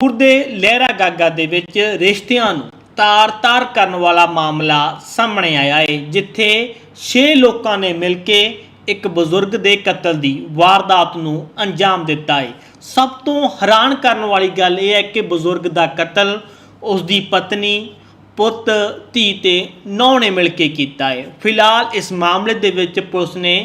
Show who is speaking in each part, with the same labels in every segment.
Speaker 1: ਪੁਰ ਦੇ ਲਹਿਰਾ ਗਾਗਾ ਦੇ ਵਿੱਚ ਰਿਸ਼ਤਿਆਂ ਨੂੰ ਤਾਰ-ਤਾਰ ਕਰਨ ਵਾਲਾ ਮਾਮਲਾ ਸਾਹਮਣੇ ਆਇਆ ਹੈ ਜਿੱਥੇ 6 ਲੋਕਾਂ ਨੇ ਮਿਲ ਕੇ ਇੱਕ ਬਜ਼ੁਰਗ ਦੇ ਕਤਲ ਦੀ ਵਾਰਦਾਤ ਨੂੰ ਅੰਜਾਮ ਦਿੱਤਾ ਹੈ ਸਭ ਤੋਂ ਹੈਰਾਨ ਕਰਨ ਵਾਲੀ ਗੱਲ ਇਹ ਹੈ ਕਿ ਬਜ਼ੁਰਗ ਦਾ ਕਤਲ ਉਸ ਦੀ ਪਤਨੀ, ਪੁੱਤ, ਧੀ ਤੇ ਨੌਂ ਨੇ ਮਿਲ ਕੇ ਕੀਤਾ ਹੈ ਫਿਲਹਾਲ ਇਸ ਮਾਮਲੇ ਦੇ ਵਿੱਚ ਪੁਲਿਸ ਨੇ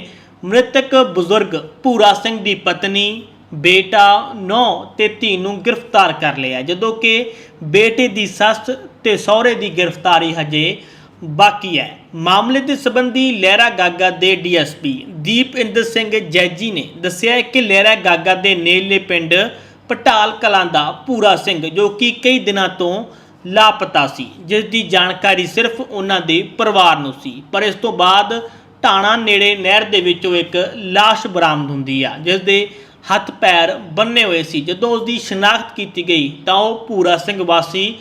Speaker 1: ਮ੍ਰਿਤਕ ਬਜ਼ੁਰਗ ਭੂਰਾ ਸਿੰਘ ਦੀ ਪਤਨੀ ਬੇਟਾ ਨੌ ਤੇ ਧੀ ਨੂੰ ਗ੍ਰਿਫਤਾਰ ਕਰ ਲਿਆ। ਜਦੋਂ ਕਿ ਬੇਟੇ ਦੀ ਸੱਸ ਤੇ ਸਹੁਰੇ ਦੀ ਗ੍ਰਿਫਤਾਰੀ ਹਜੇ ਬਾਕੀ ਹੈ। ਮਾਮਲੇ ਦੇ ਸੰਬੰਧੀ ਲਹਿਰਾ ਗਾਗਾ ਦੇ ਡੀਐਸਪੀ ਦੀਪ ਇੰਦਰ ਸਿੰਘ ਜੈਜੀ ਨੇ ਦੱਸਿਆ ਕਿ ਲਹਿਰਾ ਗਾਗਾ ਦੇ ਨੇੜਲੇ ਪਿੰਡ ਪਟਾਲ ਕਲਾਂ ਦਾ ਪੂਰਾ ਸਿੰਘ, ਜੋ ਕਿ ਕਈ ਦਿਨਾਂ ਤੋਂ ਲਾਪਤਾ ਸੀ, ਜਿਸ ਦੀ ਜਾਣਕਾਰੀ ਸਿਰਫ ਉਹਨਾਂ ਦੇ ਪਰਿਵਾਰ ਨੂੰ ਸੀ। ਪਰ ਇਸ ਤੋਂ ਬਾਅਦ ਢਾਣਾ ਨੇੜੇ ਨਹਿਰ ਦੇ ਵਿੱਚੋਂ ਇੱਕ ਲਾਸ਼ ਬਰਾਮਦ ਹੁੰਦੀ ਆ, ਜਿਸ ਦੇ ਹੱਥ ਪੈਰ ਬੰਨੇ ਹੋਏ ਸੀ। ਜਦੋਂ ਉਸ ਦੀ ਸ਼ਨਾਖਤ ਕੀਤੀ ਗਈ ਤਾਂ ਉਹ ਪੂਰਾ ਸਿੰਘ ਵਾਸੀ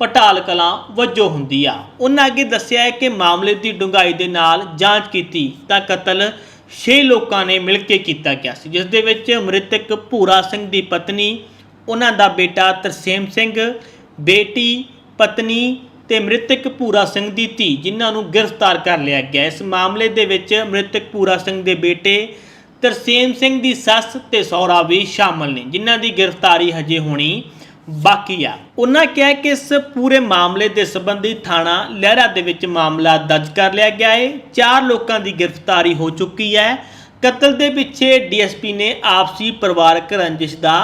Speaker 1: ਪਟਾਲ ਕਲਾਂ ਵਜੋਂ ਹੁੰਦੀ ਆ। ਉਹਨਾਂ ਅੱਗੇ ਦੱਸਿਆ ਹੈ ਕਿ ਮਾਮਲੇ ਦੀ ਡੂੰਘਾਈ ਦੇ ਨਾਲ ਜਾਂਚ ਕੀਤੀ ਤਾਂ ਕਤਲ 6 ਲੋਕਾਂ ਨੇ ਮਿਲ ਕੇ ਕੀਤਾ ਗਿਆ ਸੀ, ਜਿਸ ਦੇ ਵਿੱਚ ਮ੍ਰਿਤਕ ਭੂਰਾ ਸਿੰਘ ਦੀ ਪਤਨੀ, ਉਹਨਾਂ ਦਾ ਬੇਟਾ ਤਰਸੇਮ ਸਿੰਘ, ਬੇਟੀ, ਪਤਨੀ ਤੇ ਮ੍ਰਿਤਕ ਭੂਰਾ ਸਿੰਘ ਦੀ ਧੀ, ਜਿਨ੍ਹਾਂ ਨੂੰ ਗ੍ਰਿਫਤਾਰ ਕਰ ਲਿਆ ਗਿਆ। ਇਸ ਮਾਮਲੇ ਦੇ ਵਿੱਚ ਮ੍ਰਿਤਕ ਭੂਰਾ ਸਿੰਘ ਦੇ ਬੇਟੇ ਤਰਸੇਮ ਸਿੰਘ ਦੀ ਸੱਸ ਤੇ ਸਹੁਰਾ ਵੀ ਸ਼ਾਮਲ ਨੇ, ਜਿਨ੍ਹਾਂ ਦੀ ਗ੍ਰਿਫਤਾਰੀ ਹਜੇ ਹੋਣੀ ਬਾਕੀ ਆ। ਉਹਨਾਂ ਕਿਹਾ ਕਿ ਇਸ ਪੂਰੇ ਮਾਮਲੇ ਦੇ ਸੰਬੰਧੀ ਥਾਣਾ ਲਹਿਰਾ ਦੇ ਵਿੱਚ ਮਾਮਲਾ ਦਰਜ ਕਰ ਲਿਆ ਗਿਆ ਹੈ ਚਾਰ ਲੋਕਾਂ ਦੀ ਗ੍ਰਿਫਤਾਰੀ ਹੋ ਚੁੱਕੀ ਹੈ। ਕਤਲ ਦੇ ਪਿੱਛੇ ਡੀਐਸਪੀ ਨੇ ਆਪਸੀ ਪਰਿਵਾਰਕ ਰੰਜਿਸ਼ ਦਾ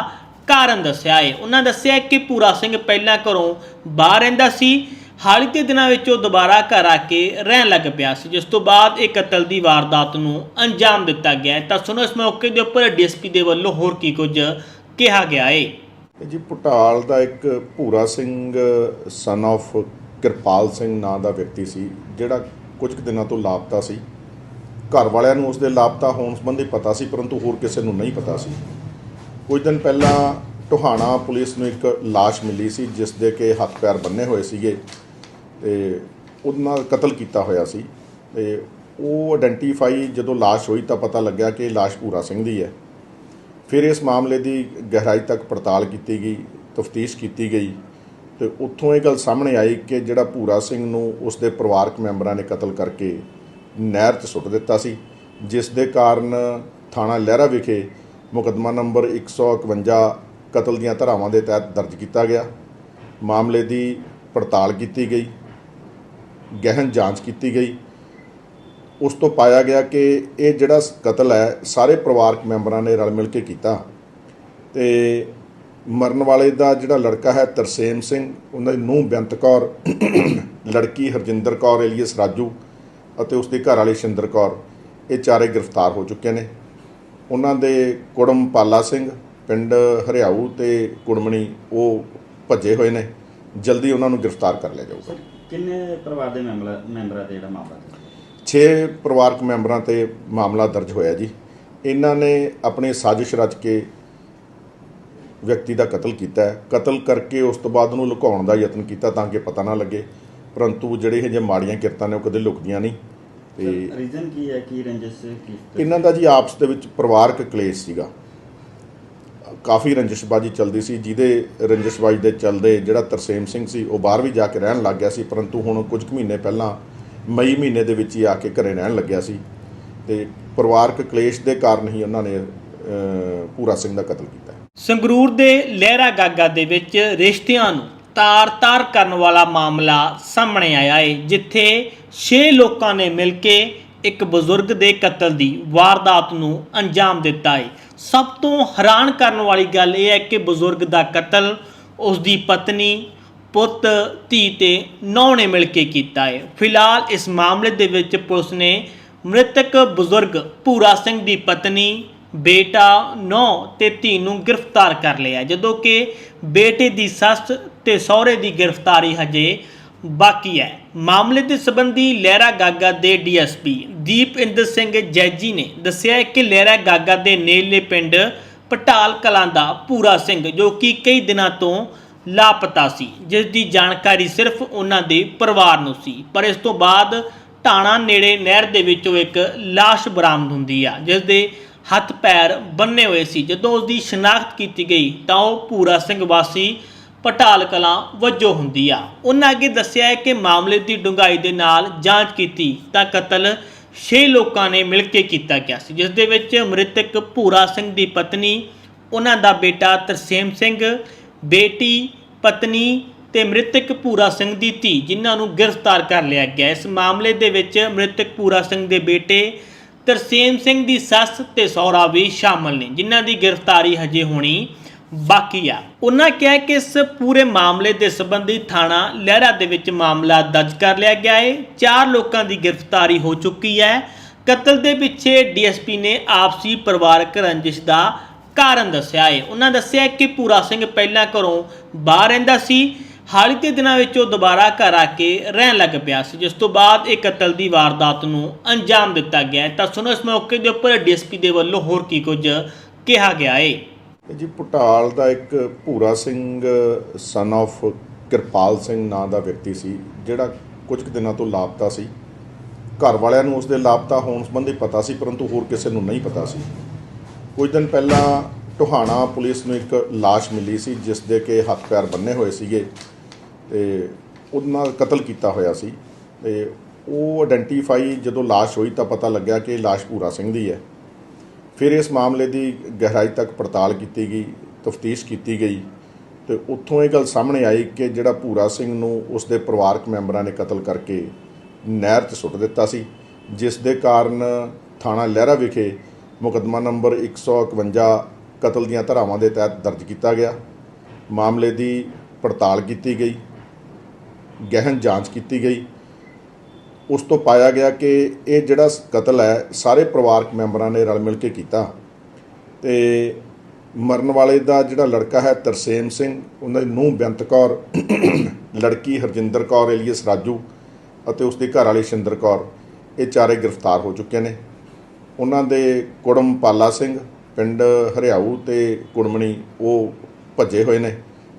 Speaker 1: ਕਾਰਨ ਦੱਸਿਆ ਹੈ ਉਹਨਾਂ ਦੱਸਿਆ ਕਿ ਪੂਰਾ ਸਿੰਘ ਪਹਿਲਾਂ ਘਰੋਂ ਬਾਹਰ ਰਹਿੰਦਾ ਸੀ। ਹਾਲ ਹੀ ਦੇ ਦਿਨਾਂ ਵਿੱਚ ਉਹ ਦੁਬਾਰਾ ਘਰ ਆ ਕੇ ਰਹਿਣ ਲੱਗ ਪਿਆ ਸੀ, ਜਿਸ ਤੋਂ ਬਾਅਦ ਇਹ ਕਤਲ ਦੀ ਵਾਰਦਾਤ ਨੂੰ ਅੰਜਾਮ ਦਿੱਤਾ ਗਿਆ ਤਾਂ ਸੁਣੋ, ਇਸ ਮੌਕੇ ਦੇ ਉੱਪਰ ਡੀਐਸਪੀ ਦੇ ਵੱਲੋਂ ਹੋਰ ਕੀ ਕੁਝ ਕਿਹਾ ਗਿਆ
Speaker 2: ਏ। ਜੀ ਪਟਾਲ ਦਾ ਇੱਕ ਭੂਰਾ ਸਿੰਘ ਸਨ of ਕਿਰਪਾਲ ਸਿੰਘ ਨਾਂ ਦਾ ਵਿਅਕਤੀ ਸੀ, ਜਿਹੜਾ ਕੁਝ ਕੁ ਦਿਨਾਂ ਤੋਂ ਲਾਪਤਾ ਸੀ। ਘਰ ਵਾਲਿਆਂ ਨੂੰ ਉਸਦੇ ਲਾਪਤਾ ਹੋਣ ਸੰਬੰਧੀ ਪਤਾ ਸੀ, ਪਰੰਤੂ ਹੋਰ ਕਿਸੇ ਨੂੰ ਨਹੀਂ ਪਤਾ ਸੀ। ਕੁਝ ਦਿਨ ਪਹਿਲਾਂ ਟੋਹਾਣਾ ਪੁਲਿਸ ਨੂੰ ਇੱਕ ਲਾਸ਼ ਮਿਲੀ ਸੀ, ਜਿਸ ਦੇ ਕੇ ਹੱਥ ਪੈਰ ਬੰਨੇ ਹੋਏ ਸੀਗੇ। ਤੇ ਉਹਦੇ ਕਤਲ ਕੀਤਾ ਹੋਇਆ ਸੀ ਤੇ ਉਹ ਆਇਡੈਂਟੀਫਾਈ ਜਦੋਂ ਲਾਸ਼ ਹੋਈ ਤਾਂ ਪਤਾ ਲੱਗਿਆ ਕਿ ਇਹ ਲਾਸ਼ ਭੂਰਾ ਸਿੰਘ ਦੀ ਹੈ। ਫਿਰ ਇਸ ਮਾਮਲੇ ਦੀ ਗਹਿਰਾਈ ਤੱਕ ਪੜਤਾਲ ਕੀਤੀ ਗਈ, ਤਫਤੀਸ਼ ਕੀਤੀ ਗਈ ਤੇ ਉੱਥੋਂ ਇਹ ਗੱਲ ਸਾਹਮਣੇ ਆਈ ਕਿ ਜਿਹੜਾ ਭੂਰਾ ਸਿੰਘ ਨੂੰ ਉਸ ਦੇ ਪਰਿਵਾਰਕ ਮੈਂਬਰਾਂ ਨੇ ਕਤਲ ਕਰਕੇ ਨਹਿਰ 'ਚ ਸੁੱਟ ਦਿੱਤਾ ਸੀ, ਜਿਸ ਦੇ ਕਾਰਨ ਥਾਣਾ ਲਹਿਰਾ ਵਿਖੇ ਮੁਕੱਦਮਾ ਨੰਬਰ 151 ਕਤਲ ਦੀਆਂ ਧਾਰਾਵਾਂ ਦੇ ਤਹਿਤ ਦਰਜ ਕੀਤਾ ਗਿਆ। ਮਾਮਲੇ ਦੀ ਪੜਤਾਲ ਕੀਤੀ ਗਈ। ਗਹਿਨ ਜਾਂਚ ਕੀਤੀ ਗਈ। ਉਸ ਤੋਂ ਪਾਇਆ ਗਿਆ ਕਿ ਇਹ ਜਿਹੜਾ ਕਤਲ ਹੈ, ਸਾਰੇ ਪਰਿਵਾਰਕ ਮੈਂਬਰਾਂ ਨੇ ਰਲ ਮਿਲ ਕੇ ਕੀਤਾ। ਤੇ ਮਰਨ ਵਾਲੇ ਦਾ ਜਿਹੜਾ ਲੜਕਾ ਹੈ, ਤਰਸੇਮ ਸਿੰਘ ਉਹਨਾਂ ਦੀ ਨੂੰਹ ਬੇਅੰਤ ਕੌਰ, ਲੜਕੀ ਹਰਜਿੰਦਰ ਕੌਰ, ਏਲੀਅਸ ਰਾਜੂ ਅਤੇ ਉਸ ਦੀ ਘਰ ਵਾਲੀ ਸ਼ਿੰਦਰ ਕੌਰ, ਇਹ ਚਾਰੇ ਗ੍ਰਿਫਤਾਰ ਹੋ ਚੁੱਕੇ ਨੇ। ਉਹਨਾਂ ਦੇ ਕੁੜਮ ਪਾਲਾ ਸਿੰਘ, ਪਿੰਡ ਹਰਿਆਊ ਤੇ ਕੁੜਮਣੀ, ਉਹ ਭੱਜੇ ਹੋਏ ਨੇ। ਜਲਦੀ ਉਹਨਾਂ ਨੂੰ ਗ੍ਰਿਫਤਾਰ ਕਰ ਲਿਆ ਜਾਊਗਾ।
Speaker 3: ਕਿੰਨੇ ਪਰਿਵਾਰ ਦੇ ਮੈਂਬਰ ਮੈਂਬਰਾਂ ਤੇ ਜਿਹੜਾ ਮਾਮਲਾ ਦਰਜ ਹੈ?
Speaker 2: 6 ਪਰਿਵਾਰਕ ਮੈਂਬਰਾਂ ਤੇ ਮਾਮਲਾ ਦਰਜ ਹੋਇਆ ਜੀ। ਇਹਨਾਂ ਨੇ ਆਪਣੀ ਸਾਜ਼ਿਸ਼ ਰਚ ਕੇ ਵਿਅਕਤੀ ਦਾ ਕਤਲ ਕੀਤਾ ਹੈ। ਕਤਲ ਕਰਕੇ ਉਸ ਤੋਂ ਬਾਅਦ ਉਹਨੂੰ ਲੁਕਾਉਣ ਦਾ ਯਤਨ ਕੀਤਾ ਤਾਂ ਕਿ ਪਤਾ ਨਾ ਲੱਗੇ। ਪਰੰਤੂ ਜਿਹੜੇ ਇਹ ਜੇ ਮਾੜੀਆਂ ਕਿਰਤਾਂ ਨੇ ਉਹ ਕਦੇ ਲੁਕਦੀਆਂ ਨਹੀਂ। ਤੇ
Speaker 3: ਰੀਜ਼ਨ ਕੀ ਹੈ? ਕੀ ਰੰਜਿਸ਼ ਕੀ
Speaker 2: ਇਹਨਾਂ ਦਾ ਜੀ ਆਪਸ ਦੇ ਵਿੱਚ ਪਰਿਵਾਰਕ ਕਲੇਸ਼ ਸੀਗਾ। ਕਾਫੀ ਰੰਜਿਸ਼ਬਾਜੀ ਚੱਲਦੀ ਸੀ ਜਿਹਦੇ ਰੰਜਿਸ਼ਬਾਜੀ ਦੇ ਚੱਲਦੇ ਜਿਹੜਾ ਤਰਸੇਮ ਸਿੰਘ ਸੀ ਉਹ ਬਾਹਰ ਵੀ ਜਾ ਕੇ ਰਹਿਣ ਲੱਗ ਗਿਆ ਸੀ ਪਰੰਤੂ ਹੁਣ ਕੁਝ ਕੁ ਮਹੀਨੇ ਪਹਿਲਾਂ ਮਈ ਮਹੀਨੇ ਦੇ ਵਿੱਚ ਹੀ ਆ ਕੇ ਘਰੇ ਰਹਿਣ ਲੱਗਿਆ ਸੀ ਤੇ ਪਰਿਵਾਰਕ ਕਲੇਸ਼ ਦੇ ਕਾਰਨ ਹੀ ਉਹਨਾਂ ਨੇ ਅਹ, ਪੂਰਾ ਸਿੰਘ ਦਾ ਕਤਲ ਕੀਤਾ।
Speaker 1: ਸੰਗਰੂਰ ਦੇ ਲਹਿਰਾ ਗਾਗਾ ਦੇ ਵਿੱਚ ਰਿਸ਼ਤਿਆਂ ਨੂੰ ਤਾਰ-ਤਾਰ ਕਰਨ ਵਾਲਾ ਮਾਮਲਾ ਸਾਹਮਣੇ ਆਇਆ ਹੈ ਜਿੱਥੇ 6 ਲੋਕਾਂ ਨੇ ਮਿਲ ਕੇ ਇੱਕ ਬਜ਼ੁਰਗ ਦੇ ਕਤਲ ਦੀ ਵਾਰਦਾਤ ਨੂੰ ਅੰਜਾਮ ਦਿੱਤਾ ਹੈ ਸਭ ਤੋਂ ਹੈਰਾਨ ਕਰਨ ਵਾਲੀ ਗੱਲ ਇਹ ਹੈ ਕਿ ਬਜ਼ੁਰਗ ਦਾ ਕਤਲ ਉਸ ਦੀ ਪਤਨੀ, ਪੁੱਤ, ਧੀ ਤੇ ਨੌਂ ਨੇ ਮਿਲ ਕੇ ਕੀਤਾ ਹੈ ਫਿਲਹਾਲ ਇਸ ਮਾਮਲੇ ਦੇ ਵਿੱਚ ਪੁਲਿਸ ਨੇ ਮ੍ਰਿਤਕ ਬਜ਼ੁਰਗ ਭੂਰਾ ਸਿੰਘ ਦੀ ਪਤਨੀ, ਬੇਟਾ, ਨੌ ਤੇ ਧੀ ਨੂੰ ਗ੍ਰਿਫਤਾਰ ਕਰ ਲਿਆ। ਜਦੋਂ ਕਿ ਬੇਟੇ ਦੀ ਸੱਸ ਤੇ ਸਹੁਰੇ ਦੀ ਗ੍ਰਿਫਤਾਰੀ ਹਜੇ ਬਾਕੀ ਹੈ। ਮਾਮਲੇ ਦੇ ਸੰਬੰਧੀ ਲਹਿਰਾ ਗਾਗਾ ਦੇ ਡੀਐਸਪੀ ਦੀਪ ਇੰਦਰ ਸਿੰਘ ਜੈਜੀ ਨੇ ਦੱਸਿਆ ਕਿ ਲਹਿਰਾ ਗਾਗਾ ਦੇ ਨੇੜਲੇ ਪਿੰਡ ਪਟਾਲ ਕਲਾਂ ਦਾ ਪੂਰਾ ਸਿੰਘ, ਜੋ ਕਿ ਕਈ ਦਿਨਾਂ ਤੋਂ ਲਾਪਤਾ ਸੀ। ਜਿਸ ਦੀ ਜਾਣਕਾਰੀ ਸਿਰਫ ਉਹਨਾਂ ਦੇ ਪਰਿਵਾਰ ਨੂੰ ਸੀ। ਪਰ ਇਸ ਤੋਂ ਬਾਅਦ ਢਾਣਾ ਨੇੜੇ ਨਹਿਰ ਦੇ ਵਿੱਚੋਂ ਇੱਕ ਲਾਸ਼ ਬਰਾਮਦ ਹੁੰਦੀ ਆ, ਜਿਸ ਦੇ ਹੱਥ ਪੈਰ ਬੰਨੇ ਹੋਏ ਸੀ। ਜਦੋਂ ਉਸ ਦੀ ਸ਼ਨਾਖਤ ਕੀਤੀ ਗਈ ਤਾਂ ਉਹ ਪੂਰਾ ਸਿੰਘ ਵਾਸੀ ਪਟਾਲ ਕਲਾਂ ਵਜੋਂ ਹੁੰਦੀ ਆ। ਉਹਨਾਂ ਅੱਗੇ ਦੱਸਿਆ ਹੈ ਕਿ ਮਾਮਲੇ ਦੀ ਡੂੰਘਾਈ ਦੇ ਨਾਲ ਜਾਂਚ ਕੀਤੀ ਤਾਂ ਕਤਲ 6 ਲੋਕਾਂ ਨੇ ਮਿਲ ਕੇ ਕੀਤਾ ਗਿਆ ਸੀ, ਜਿਸ ਦੇ ਵਿੱਚ ਮ੍ਰਿਤਕ ਭੂਰਾ ਸਿੰਘ ਦੀ ਪਤਨੀ, ਉਹਨਾਂ ਦਾ ਬੇਟਾ ਤਰਸੇਮ ਸਿੰਘ, ਬੇਟੀ, ਪਤਨੀ ਤੇ ਮ੍ਰਿਤਕ ਭੂਰਾ ਸਿੰਘ ਦੀ ਧੀ, ਜਿਨ੍ਹਾਂ ਨੂੰ ਗ੍ਰਿਫਤਾਰ ਕਰ ਲਿਆ ਗਿਆ। ਇਸ ਮਾਮਲੇ ਦੇ ਵਿੱਚ ਮ੍ਰਿਤਕ ਭੂਰਾ ਸਿੰਘ ਦੇ ਬੇਟੇ ਤਰਸੇਮ ਸਿੰਘ ਦੀ ਸੱਸ ਤੇ ਸਹੁਰਾ ਵੀ ਸ਼ਾਮਲ ਨੇ, ਜਿਨ੍ਹਾਂ ਦੀ ਗ੍ਰਿਫਤਾਰੀ ਹਜੇ ਹੋਣੀ ਬਾਕੀ ਆ। ਉਹਨਾਂ ਕਿਹਾ ਕਿ ਇਸ ਪੂਰੇ ਮਾਮਲੇ ਦੇ ਸੰਬੰਧੀ ਥਾਣਾ ਲਹਿਰਾ ਦੇ ਵਿੱਚ ਮਾਮਲਾ ਦਰਜ ਕਰ ਲਿਆ ਗਿਆ ਹੈ ਚਾਰ ਲੋਕਾਂ ਦੀ ਗ੍ਰਿਫਤਾਰੀ ਹੋ ਚੁੱਕੀ ਹੈ। ਕਤਲ ਦੇ ਪਿੱਛੇ ਡੀਐਸਪੀ ਨੇ ਆਪਸੀ ਪਰਿਵਾਰਕ ਰੰਜਿਸ਼ ਦਾ ਕਾਰਨ ਦੱਸਿਆ ਹੈ ਉਹਨਾਂ ਦੱਸਿਆ ਕਿ ਪੂਰਾ ਸਿੰਘ ਪਹਿਲਾਂ ਘਰੋਂ ਬਾਹਰ ਰਹਿੰਦਾ ਸੀ। ਹਾਲ ਹੀ ਦੇ ਦਿਨਾਂ ਵਿੱਚ ਉਹ ਦੁਬਾਰਾ ਘਰ ਆ ਕੇ ਰਹਿਣ ਲੱਗ ਪਿਆ ਸੀ, ਜਿਸ ਤੋਂ ਬਾਅਦ ਇਹ ਕਤਲ ਦੀ ਵਾਰਦਾਤ ਨੂੰ ਅੰਜਾਮ ਦਿੱਤਾ ਗਿਆ ਤਾਂ ਸੁਣੋ ਇਸ ਮੌਕੇ ਦੇ ਉੱਪਰ ਡੀਐਸਪੀ ਦੇ ਵੱਲੋਂ ਹੋਰ ਕੀ ਕੁਝ ਕਿਹਾ ਗਿਆ ਹੈ
Speaker 2: ਜੀ ਪਟਾਲ ਦਾ ਇੱਕ ਭੂਰਾ ਸਿੰਘ ਸਨ of ਕਿਰਪਾਲ ਸਿੰਘ ਨਾਂ ਦਾ ਵਿਅਕਤੀ ਸੀ, ਜਿਹੜਾ ਕੁਝ ਕੁ ਦਿਨਾਂ ਤੋਂ ਲਾਪਤਾ ਸੀ। ਘਰ ਵਾਲਿਆਂ ਨੂੰ ਉਸਦੇ ਲਾਪਤਾ ਹੋਣ ਸੰਬੰਧੀ ਪਤਾ ਸੀ, ਪਰੰਤੂ ਹੋਰ ਕਿਸੇ ਨੂੰ ਨਹੀਂ ਪਤਾ ਸੀ। ਕੁਝ ਦਿਨ ਪਹਿਲਾਂ ਟੋਹਾਣਾ ਪੁਲਿਸ ਨੂੰ ਇੱਕ ਲਾਸ਼ ਮਿਲੀ ਸੀ, ਜਿਸ ਦੇ ਕੇ ਹੱਥ ਪੈਰ ਬੰਨੇ ਹੋਏ ਸੀਗੇ ਤੇ ਉਹਨਾਂ ਨਾਲ ਕਤਲ ਕੀਤਾ ਹੋਇਆ ਸੀ। ਤੇ ਉਹ ਆਇਡੈਂਟੀਫਾਈ ਜਦੋਂ ਲਾਸ਼ ਹੋਈ ਤਾਂ ਪਤਾ ਲੱਗਿਆ ਕਿ ਇਹ ਲਾਸ਼ ਭੂਰਾ ਸਿੰਘ ਦੀ ਹੈ। ਫਿਰ ਇਸ ਮਾਮਲੇ ਦੀ ਗਹਿਰਾਈ ਤੱਕ ਪੜਤਾਲ ਕੀਤੀ ਗਈ, ਤਫਤੀਸ਼ ਕੀਤੀ ਗਈ ਤੇ ਉੱਥੋਂ ਇਹ ਗੱਲ ਸਾਹਮਣੇ ਆਈ ਕਿ ਜਿਹੜਾ ਭੂਰਾ ਸਿੰਘ ਨੂੰ ਉਸ ਦੇ ਪਰਿਵਾਰਕ ਮੈਂਬਰਾਂ ਨੇ ਕਤਲ ਕਰਕੇ ਨਹਿਰ 'ਚ ਸੁੱਟ ਦਿੱਤਾ ਸੀ, ਜਿਸ ਦੇ ਕਾਰਨ ਥਾਣਾ ਲਹਿਰਾ ਵਿਖੇ ਮੁਕੱਦਮਾ ਨੰਬਰ 151 ਕਤਲ ਦੀਆਂ ਧਾਰਾਵਾਂ ਦੇ ਤਹਿਤ ਦਰਜ ਕੀਤਾ ਗਿਆ। ਮਾਮਲੇ ਦੀ ਪੜਤਾਲ ਕੀਤੀ ਗਈ ਗਹਿਨ ਜਾਂਚ ਕੀਤੀ ਗਈ। ਉਸ ਤੋਂ ਪਾਇਆ ਗਿਆ ਕਿ ਇਹ ਜਿਹੜਾ ਕਤਲ ਹੈ, ਸਾਰੇ ਪਰਿਵਾਰਕ ਮੈਂਬਰਾਂ ਨੇ ਰਲ ਮਿਲ ਕੇ ਕੀਤਾ। ਤੇ ਮਰਨ ਵਾਲੇ ਦਾ ਜਿਹੜਾ ਲੜਕਾ ਹੈ, ਤਰਸੇਮ ਸਿੰਘ ਉਹਨਾਂ ਦੀ ਨੂੰਹ ਬੇਅੰਤ ਕੌਰ, ਲੜਕੀ ਹਰਜਿੰਦਰ ਕੌਰ ਏਲੀਅਸ ਰਾਜੂ ਅਤੇ ਉਸ ਦੀ ਘਰ ਵਾਲੀ ਸ਼ਿੰਦਰ ਕੌਰ, ਇਹ ਚਾਰੇ ਗ੍ਰਿਫਤਾਰ ਹੋ ਚੁੱਕੇ ਨੇ। ਉਹਨਾਂ ਦੇ ਕੁੜਮ ਪਾਲਾ ਸਿੰਘ, ਪਿੰਡ ਹਰਿਆਊ ਤੇ ਕੁੜਮਣੀ, ਉਹ ਭੱਜੇ ਹੋਏ ਨੇ।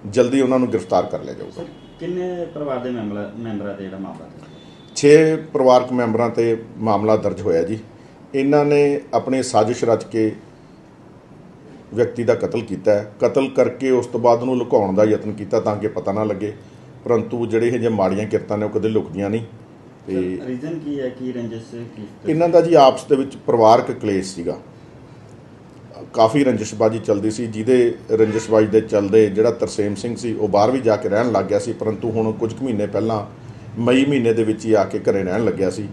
Speaker 2: ਜਲਦੀ ਉਹਨਾਂ ਨੂੰ ਗ੍ਰਿਫਤਾਰ ਕਰ ਲਿਆ ਜਾਊਗਾ।
Speaker 3: ਕਿੰਨੇ ਪਰਿਵਾਰ ਦੇ ਮੈਂਬਰ ਮੈਂਬਰਾਂ ਤੇ ਜਿਹੜਾ ਮਾਮਲਾ ਦਰਜ
Speaker 2: 6 ਪਰਿਵਾਰਕ ਮੈਂਬਰਾਂ ਤੇ ਮਾਮਲਾ ਦਰਜ ਹੋਇਆ ਜੀ। ਇਹਨਾਂ ਨੇ ਆਪਣੀ ਸਾਜ਼ਿਸ਼ ਰਚ ਕੇ ਵਿਅਕਤੀ ਦਾ ਕਤਲ ਕੀਤਾ ਹੈ। ਕਤਲ ਕਰਕੇ ਉਸ ਤੋਂ ਬਾਅਦ ਉਹਨੂੰ ਲੁਕਾਉਣ ਦਾ ਯਤਨ ਕੀਤਾ ਤਾਂ ਕਿ ਪਤਾ ਨਾ ਲੱਗੇ। ਪਰੰਤੂ ਜਿਹੜੇ ਇਹ ਜੇ ਮਾੜੀਆਂ ਕਿਰਤਾਂ ਨੇ ਉਹ ਕਦੇ ਲੁਕਦੀਆਂ ਨਹੀਂ। ਤੇ
Speaker 3: ਰੀਜ਼ਨ ਕੀ ਹੈ? ਕੀ ਰੰਜਿਸ਼
Speaker 2: ਇਹਨਾਂ ਦਾ ਜੀ ਆਪਸ ਦੇ ਵਿੱਚ ਪਰਿਵਾਰਕ ਕਲੇਸ਼ ਸੀਗਾ। ਕਾਫੀ ਰੰਜਿਸ਼ਬਾਜੀ ਚੱਲਦੀ ਸੀ। ਜਿਹਦੇ ਰੰਜਿਸ਼ਬਾਜੀ ਦੇ ਚੱਲਦੇ ਜਿਹੜਾ ਤਰਸੇਮ ਸਿੰਘ ਸੀ ਉਹ ਬਾਹਰ ਵੀ ਜਾ ਕੇ ਰਹਿਣ ਲੱਗ ਗਿਆ ਸੀ। ਪਰੰਤੂ ਹੁਣ ਕੁਝ ਕੁ ਮਹੀਨੇ ਪਹਿਲਾਂ ਮਈ ਮਹੀਨੇ ਦੇ ਵਿੱਚ ਹੀ ਆ ਕੇ ਘਰੇ ਰਹਿਣ ਲੱਗਿਆ ਸੀ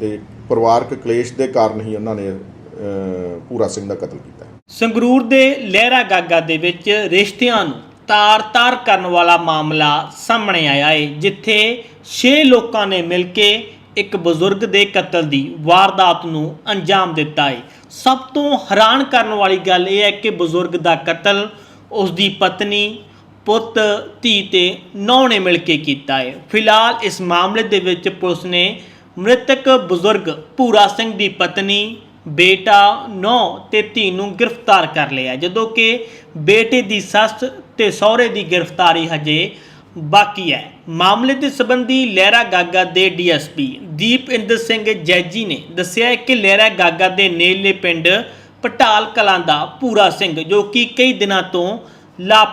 Speaker 2: ਤੇ ਪਰਿਵਾਰਕ ਕਲੇਸ਼ ਦੇ ਕਾਰਨ ਹੀ ਉਹਨਾਂ ਨੇ ਅਹ, ਪੂਰਾ ਸਿੰਘ ਦਾ ਕਤਲ ਕੀਤਾ।
Speaker 1: ਸੰਗਰੂਰ ਦੇ ਲਹਿਰਾ ਗਾਗਾ ਦੇ ਵਿੱਚ ਰਿਸ਼ਤਿਆਂ ਨੂੰ ਤਾਰ-ਤਾਰ ਕਰਨ ਵਾਲਾ ਮਾਮਲਾ ਸਾਹਮਣੇ ਆਇਆ ਹੈ ਜਿੱਥੇ 6 ਲੋਕਾਂ ਨੇ ਮਿਲ ਕੇ ਇੱਕ ਬਜ਼ੁਰਗ ਦੇ ਕਤਲ ਦੀ ਵਾਰਦਾਤ ਨੂੰ ਅੰਜਾਮ ਦਿੱਤਾ ਹੈ ਸਭ ਤੋਂ ਹੈਰਾਨ ਕਰਨ ਵਾਲੀ ਗੱਲ ਇਹ ਹੈ ਕਿ ਬਜ਼ੁਰਗ ਦਾ ਕਤਲ ਉਸ ਦੀ ਪਤਨੀ ਪੁੱਤ, ਧੀ ਤੇ ਨੌ ਨੇ ਮਿਲ ਕੇ ਕੀਤਾ ਹੈ ਫਿਲਹਾਲ ਇਸ ਮਾਮਲੇ ਦੇ ਵਿੱਚ ਪੁਲਿਸ ਨੇ ਮ੍ਰਿਤਕ ਬਜ਼ੁਰਗ ਭੂਰਾ ਸਿੰਘ ਦੀ ਪਤਨੀ, ਬੇਟਾ, ਨੌ ਤੇ ਧੀ ਨੂੰ ਗ੍ਰਿਫਤਾਰ ਕਰ ਲਿਆ। ਜਦੋਂ ਕਿ ਬੇਟੇ ਦੀ ਸੱਸ ਤੇ ਸਹੁਰੇ ਦੀ ਗ੍ਰਿਫਤਾਰੀ ਹਜੇ ਬਾਕੀ ਹੈ। ਮਾਮਲੇ ਦੇ ਸੰਬੰਧੀ ਲਹਿਰਾ ਗਾਗਾ ਦੇ ਡੀਐਸਪੀ ਦੀਪ ਇੰਦਰ ਸਿੰਘ ਜੈਜੀ ਨੇ ਦੱਸਿਆ ਕਿ ਲਹਿਰਾ ਗਾਗਾ ਦੇ ਨੇੜਲੇ ਪਿੰਡ ਪਟਾਲ ਕਲਾਂ ਦਾ ਪੂਰਾ ਸਿੰਘ, ਜੋ ਕਿ ਕਈ ਦਿਨਾਂ ਤੋਂ ਲਾਪਤਾ